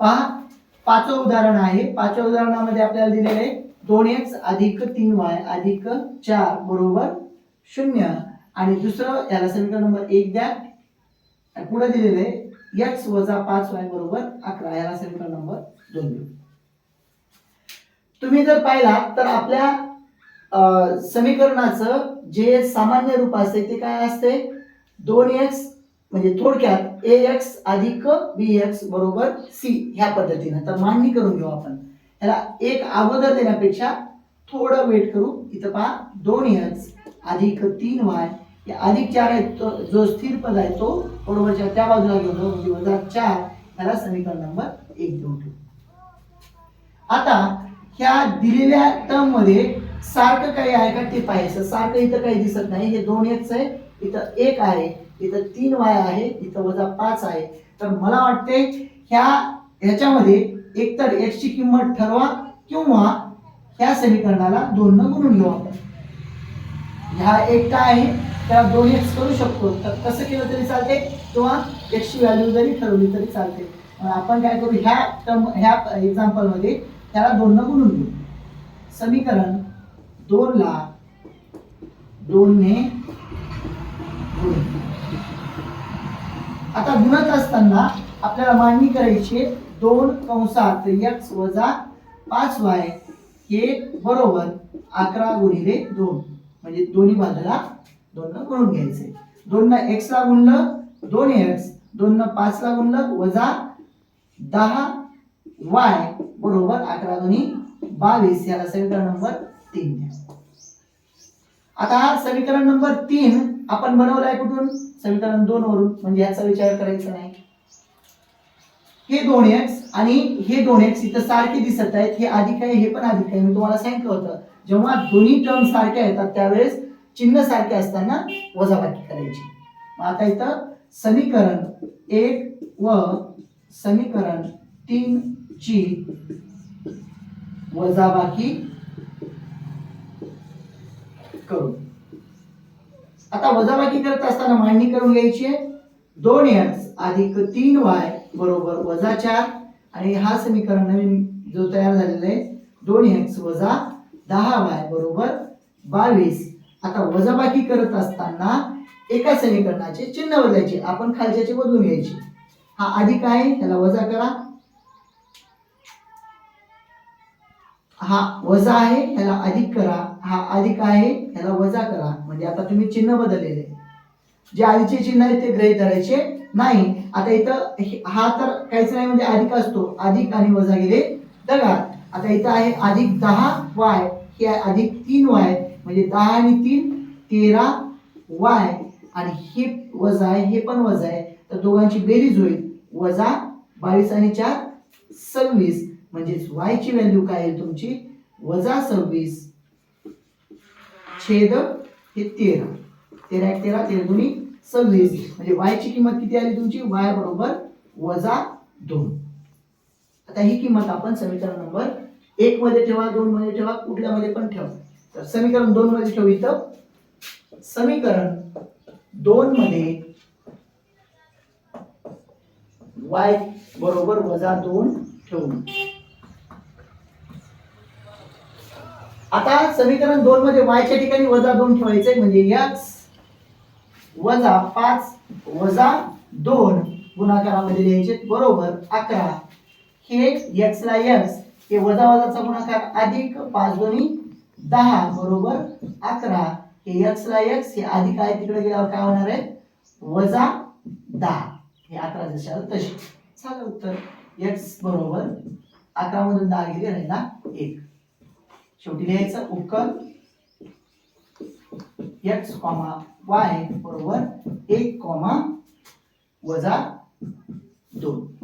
पहा पाचवं उदाहरण आहे. पाचव्या उदाहरणामध्ये आपल्याला दिलेलं आहे दोन एक्स अधिक तीन वाय अधिक चार बरोबर शून्य. आणि दुसरं याला समीकरण नंबर एक द्या. पुढे दिलेलं आहे एक्स वजा पाच वाय बरोबर अकरा. याला समीकरण नंबर दोन देऊ. तुम्ही जर पाहिला तर आपल्या अं, समीकरणाचं जे सामान्य रूप असते ते काय असते? दोन एक्स म्हणजे थोडक्यात ए एक्स अधिक बी एक्स बरोबर सी ह्या पद्धतीनं. तर मांडणी करून घेऊ आपण. त्याला एक अगोदर देण्यापेक्षा थोडं वेट करू. इथं पहा दोन एक्स अधिक तीन वाय अधिक चार आहे तो जो स्थिर पद आहे तो बरोबरच्या त्या बाजूला घेऊन म्हणजे वजा चार ह्याला समीकरण नंबर एक देऊन ठेवू. आता ह्या दिलेल्या टर्ममध्ये सारखं काही आहे का? ते पाहायचं. सारखं इथं काही दिसत नाही. हे दोन एक्स आहे. इथं एक आहे. इथं तीन वाय आहे इथं वजा पाच आहे. तर मला वाटते ह्या ह्याच्यामध्ये एकतर एक्सची किंमत ठरवा किंवा ह्या समीकरणाला दोन गुणून घेऊ आपण ह्या एकटा आहे त्याला दोन एक्स करू शकतो. तर कसं केलं तरी चालते किंवा एक्सची व्हॅल्यू जरी ठरवली तरी चालते आपण काय करू? ह्या टर्म ह्या एक्झाम्पलमध्ये त्याला दोन गुणून घेऊ. समीकरण दोन दोनने आता गुणत असताना आपल्याला मांडणी करायची आहे. दोन कंसात एक्स वजा पाच वाय हे बरोबर अकरा गुणिले दोन. म्हणजे दोन्ही बाजूला दोन गुणून घ्यायचे. दोन न एक्स ला गुणलं दोन एक्स दोन न पाच ला गुणलं वजा दहा वाय बरोबर अकरा दोन्ही बावीस. याला समीकरण नंबर तीन घ्या आता समीकरण नंबर तीन आपण बनवलंय कुठून? समीकरण दोन वरून. म्हणजे याचा विचार करायचा नाही. हे दोन एक्स आणि हे दोन एक्स इथं सारखे दिसत आहेत. हे अधिक आहे हे पण अधिक आहे. मी तुम्हाला सांगितलं होतं. जेव्हा दोन्ही टर्म सारख्या येतात त्यावेळेस चिन्ह सारखे असताना वजाबाकी करायची. मग आता इथं समीकरण एक व समीकरण तीन ची वजाबाकी करू. आता वजाबाकी करत असताना मांडणी करून घ्यायची आहे. दोन एक्स अधिक तीन वाय बरोबर वजा चार. आणि हा समीकरण नवीन जो तयार झालेला आहे दोन एक्स वजा दहा वाय बरोबर बावीस. आता वजाबाकी करत असताना एका समीकरणाचे चिन्ह बदलायचे. आपण खालच्याचे बदलून घ्यायचे. हा अधिक आहे त्याला वजा करा. हा वजा आहे ह्याला अधिक करा. हा अधिक आहे ह्याला वजा करा. म्हणजे आता तुम्ही चिन्ह बदललेले. जे आधीचे चिन्ह आहे ते ग्रहित धरायचे नाही. आता इथं हे- हा तर काहीच नाही म्हणजे अधिक असतो. अधिक आणि वजा गेले दगात आता इथं आहे अधिक दहा वाय. हे आहे अधिक तीन वाय. म्हणजे दहा आणि तीन तेरा वाय. आणि हे वजा आहे हे पण वजा आहे. तर दोघांची बेरीज होईल. वजा बावीस आणि चार सव्वीस. म्हणजेच वायची ची व्हॅल्यू काय आहे तुमची? वजा सव्वीस छेद हे तेरा. तेरा एक तेरा तेरा दोन्ही सव्वीस. म्हणजे वायची ची किंमत किती आली तुमची? वाय बरोबर वजा दोन. आता ही किंमत आपण समीकरण नंबर एक मध्ये ठेवा दोन मध्ये ठेवा कुठल्या मध्ये पण ठेवा. तर समीकरण दोन मध्ये ठेवू इथं. समीकरण दोन मध्ये वाय बरोबर वजा दोन ठेवून. आता समीकरण दोन मध्ये वायच्या ठिकाणी वजा दोन ठेवायचे म्हणजे x वजा पाच वजा दोन गुणाकारामध्ये लिहायचे बरोबर अकरा. हे x ला यक्स हे वजा वजाचा गुणाकार अधिक पाच दोन्ही दहा बरोबर अकरा. हे x ला x हे अधिक आहे तिकडे गेल्यावर काय होणार आहे? वजा दहा. हे अकरा जशा आलं तसे. झालं उत्तर. यक्स बरोबर अकरा मधून दहा गेले राहिला? एक. शेवटी लिहायचं उकल एक्स कॉमा वाय बरोबर एक कॉमा वजा दोन.